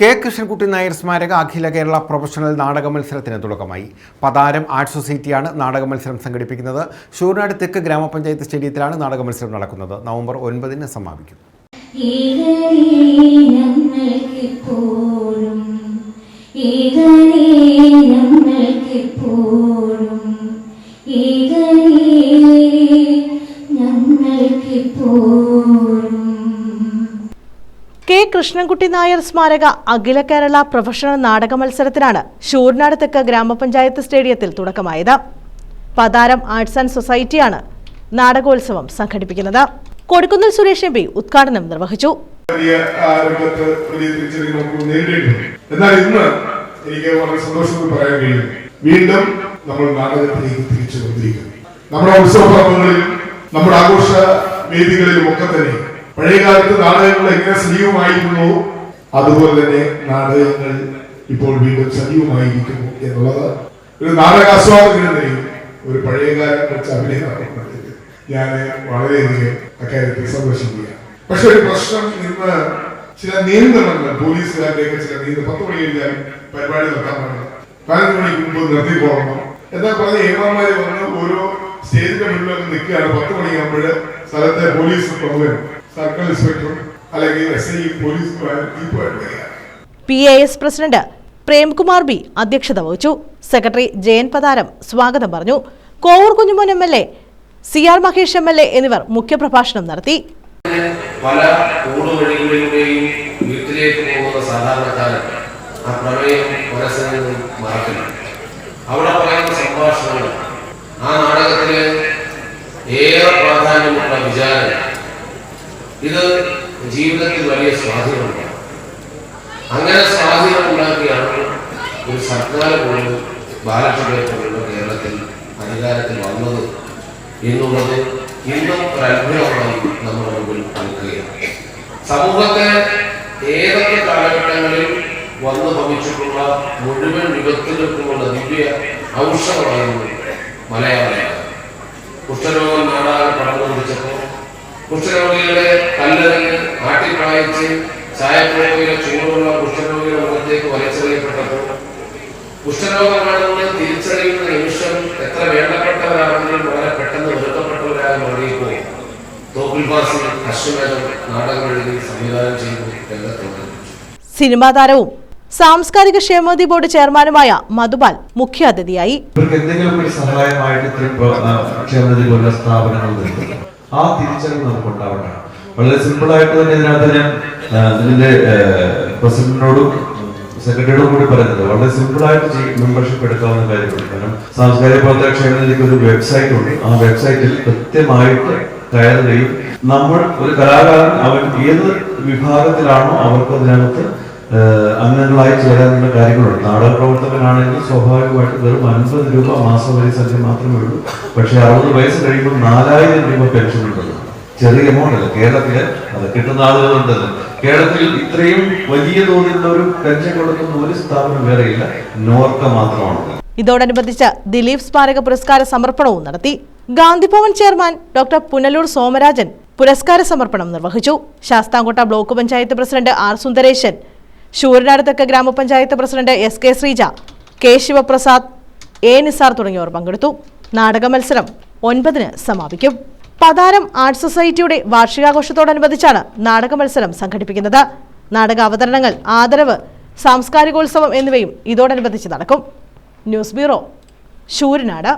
K Krishnankutty Nair സ്മാരക അഖില Kerala professional നാടക മത്സരത്തിന് തുടക്കമായി. പതാരം ആർട്സ് സൊസൈറ്റിയാണ് നാടക മത്സരം സംഘടിപ്പിക്കുന്നത്. ശൂർനാട് തെക്ക് ഗ്രാമപഞ്ചായത്ത് സ്റ്റേഡിയത്തിലാണ് നാടക മത്സരം നടക്കുന്നത്. നവംബർ ഒൻപതിന് സമാപിക്കും. ഞങ്ങൾക്കിപ്പോഴും കൃഷ്ണൻകുട്ടി നായർ സ്മാരക അഖില കേരള പ്രൊഫഷണൽ നാടക മത്സരത്തിനാണ് ശൂർനാട് തെക്ക് ഗ്രാമപഞ്ചായത്ത് സ്റ്റേഡിയത്തിൽ തുടക്കമായത്. പതാരം ആർട്സ് ആൻഡ് സൊസൈറ്റിയാണ് നാടകോത്സവം സംഘടിപ്പിക്കുന്നത്. കൊടിക്കുന്നിൽ സുരേഷ് എം പി ഉദ്ഘാടനം നിർവഹിച്ചു. എന്നാൽ ഇന്ന് എനിക്ക് വളരെ സന്തോഷത്തിൽ പറയാൻ കഴിയും. വീണ്ടും നമ്മൾ നാടകത്തിലേക്ക് തിരിച്ചു വന്നിരിക്കുന്നു നമ്മുടെ ഉത്സവ നമ്മുടെ ആഘോഷ വേദികളിലും ഒക്കെ തന്നെ പഴയകാലത്ത് നാടകങ്ങൾ എങ്ങനെ സജീവമായിരുന്നു അതുപോലെ തന്നെ നാടകങ്ങൾ ഇപ്പോൾ വീണ്ടും സജീവമായിരിക്കുന്നു എന്നുള്ളത് ഒരു നാടകാസ്വാദകൻ ഒരു പഴയകാലം വെച്ച് അഭിനയം നടക്കുന്നത് ഞാൻ വളരെയധികം അക്കാര്യത്തിൽ സന്തോഷിക്കുകയാണ്. പക്ഷെ ഒരു പ്രശ്നം ഇന്ന് ചില നിയന്ത്രണങ്ങൾ പോലീസുകാരുടെയൊക്കെ ചില നിയന്ത്രണം പത്ത് മണി കഴിഞ്ഞാൽ പരിപാടി നടത്താൻ പാടില്ല. പതിനഞ്ച് മണിക്ക് മുമ്പ് നിർത്തി പോകണം. എന്നാൽ പറഞ്ഞ ഏമാന്മാര് വന്ന് ഓരോ സ്റ്റേജിന്റെ മുന്നിലൊക്കെ നിൽക്കുകയാണ്. പത്ത് മണിയാകുമ്പോൾ സ്ഥലത്തെ പോലീസ് പ്രമുഖൻ സർക്കിൾ ഇൻസ്പെക്ടറും അല്ലെങ്കിൽ എസ് ഐ പോലീസ് ജീപ്പുമായിട്ട് വരികയാണ് P A S president Premkumar B അധ്യക്ഷത വഹിച്ചു. സെക്രട്ടറി ജയൻ പതാരം സ്വാഗതം പറഞ്ഞു. Kovoor Kunjumon M L A C R Mahesh M L A എന്നിവർ മുഖ്യപ്രഭാഷണം നടത്തി. പല ഊടുവഴികളിലൂടെയും വീട്ടിലേക്ക് പോകുന്ന സാധാരണക്കാരൻ ആ പ്രമേയം മനസ്സിൽ നിന്നും മറക്കില്ല അവിടെ പറയുന്ന സംഭാഷണങ്ങൾ ആ നാടകത്തിൽ ഏറെ പ്രാധാന്യമുള്ള വിചാരം ഇത് ജീവിതത്തിൽ വലിയ സ്വാധീനമുണ്ട് അങ്ങനെ സ്വാധീനം ഉണ്ടാക്കിയാണ് ഒരു സർക്കാർ പോലും ബാലക്ഷേത്രങ്ങളുടെ കേരളത്തിൽ അധികാരത്തിൽ വന്നത് എന്നുള്ളത് ഇന്നും ഒരു അത്ഭുതമായി നമ്മുടെ മുമ്പിൽ നിൽക്കുകയാണ്. സമൂഹത്തെ ഏതൊക്കെ കാലഘട്ടങ്ങളിൽ വന്നു ഭവിച്ചിട്ടുള്ള മുഴുവൻ വിപത്തുകൾക്കുമുള്ള ദിവ്യ ഔഷധമായിരുന്നു മലയാളം. കുഷ്ഠരോഗം നാടാകെ കുഷ്ഠരോഗികളെ കല്ലെറിഞ്ഞ് ആട്ടിപ്പായച്ച് ചായപ്പുഴയിലെ ചൂടുള്ള കുഷ്ഠരോഗിയുടെ മുഖത്തേക്ക് വലിച്ചെറിയപ്പെട്ടപ്പോൾ കുഷ്ഠരോഗമാണെന്ന് തിരിച്ചറിയുന്ന നിമിഷം എത്ര വേണ്ടപ്പെട്ടവരാണെങ്കിലും വളരെ പെട്ടെന്ന് വെറുക്കപ്പെട്ടവരായി മാറിയപ്പോൾ തോപ്പിൽ ബാസി അശ്വമേധം നാടകം എഴുതി സംവിധാനം ചെയ്തു രംഗത്തുണ്ട് സിനിമാ താരവും സാംസ്കാരിക ക്ഷേമനിധി ബോർഡ് ചെയർമാനുമായ മധുപാൽ മുഖ്യാതിഥിയായി. ഇവർക്ക് എന്തെങ്കിലും ഒരു സഹായമായിട്ട് ക്ഷേമനിധി പോലുള്ള സ്ഥാപനങ്ങൾ നിൽക്കുന്നു ആ തിരിച്ചറിവ് നമുക്ക് ഉണ്ടാവണം വളരെ സിമ്പിൾ ആയിട്ട് തന്നെ ഇതിനകത്ത് ഞാൻ ഇതിന്റെ പ്രസിഡന്റിനോടും സെക്രട്ടറിയോടും കൂടി പറയുന്നത് വളരെ സിമ്പിൾ ആയിട്ട് മെമ്പർഷിപ്പ് എടുക്കാവുന്ന കാര്യമാണ്. കാരണം സാംസ്കാരിക പ്രവർത്തക ഒരു വെബ്സൈറ്റ് ഉണ്ട്. ആ വെബ്സൈറ്റിൽ കൃത്യമായിട്ട് കയറുകയും നമ്മൾ ഒരു കലാകാരൻ അവൻ ഏത് വിഭാഗത്തിലാണോ അവർക്ക് അതിനകത്ത് അംഗങ്ങളായി ചേരാനുള്ള കാര്യങ്ങളുണ്ട്. നാടക പ്രവർത്തകനാണെങ്കിൽ സ്വാഭാവികമായിട്ട് വെറും അൻപത് രൂപ മാസവരി സംഖ്യ മാത്രമേ ഉള്ളൂ. പക്ഷെ അറുപത് വയസ്സ് കഴിയുമ്പോൾ നാലായിരം രൂപ പെൻഷൻ ഉണ്ടല്ലോ. ചെറിയ എമൗണ്ട് അല്ല. കേരളത്തിൽ അത് കിട്ടുന്ന ആളുകളുണ്ട്. കേരളത്തിൽ ഇത്രയും വലിയ തോതിലുള്ള ഒരു പെൻഷൻ കൊടുക്കുന്ന ഒരു സ്ഥാപനം വേറെയില്ല നോർക്ക മാത്രമാണ്. ഇതോടനുബന്ധിച്ച് ദിലീപ് സ്മാരക പുരസ്കാര സമർപ്പണവും നടത്തി. ഗാന്ധിഭവൻ ചെയർമാൻ ഡോക്ടർ പുനലൂർ സോമരാജൻ പുരസ്കാര സമർപ്പണം നിർവഹിച്ചു. Sasthamcotta block panchayat president R Sundaresan Sooranad grama panchayat president S K Sreeja K Sivaprasad A Nisar തുടങ്ങിയവർ പങ്കെടുത്തു. നാടക മത്സരം ഒൻപതിന് സമാപിക്കും. പതാരം ആർട്സ് സൊസൈറ്റിയുടെ വാർഷികാഘോഷത്തോടനുബന്ധിച്ചാണ് നാടക മത്സരം സംഘടിപ്പിക്കുന്നത്. നാടക അവതരണങ്ങൾ ആദരവ് സാംസ്കാരികോത്സവം എന്നിവയും ഇതോടനുബന്ധിച്ച് നടക്കും. News bureau Sooranad